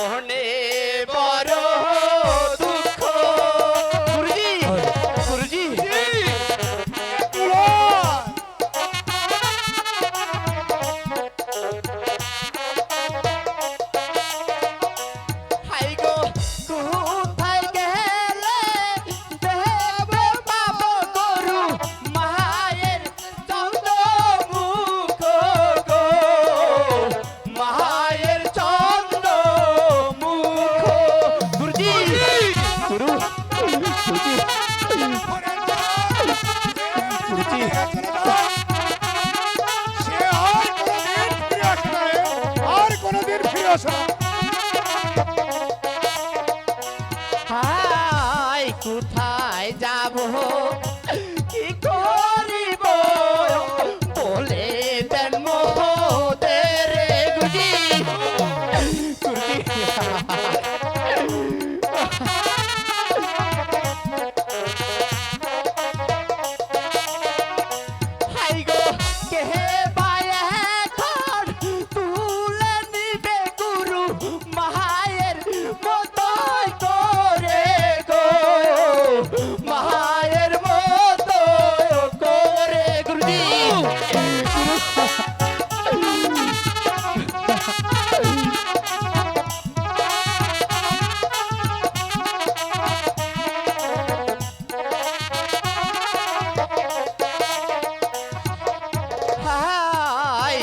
মোহনে সে আর কোনোদিন ফিরে আসবে আর কোনোদিন ফিরে আসবে কোথায়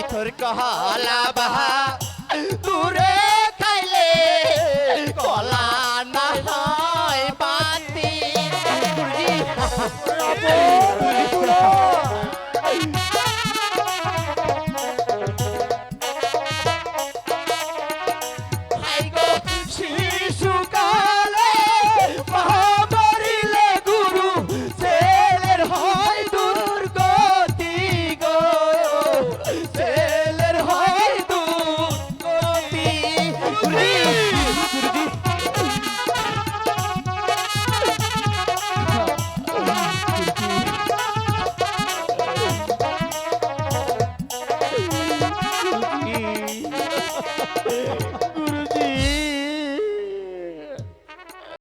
পাথর কলা বাহা। দূরে খাইলে কলা না হয় বাতি। Yeah.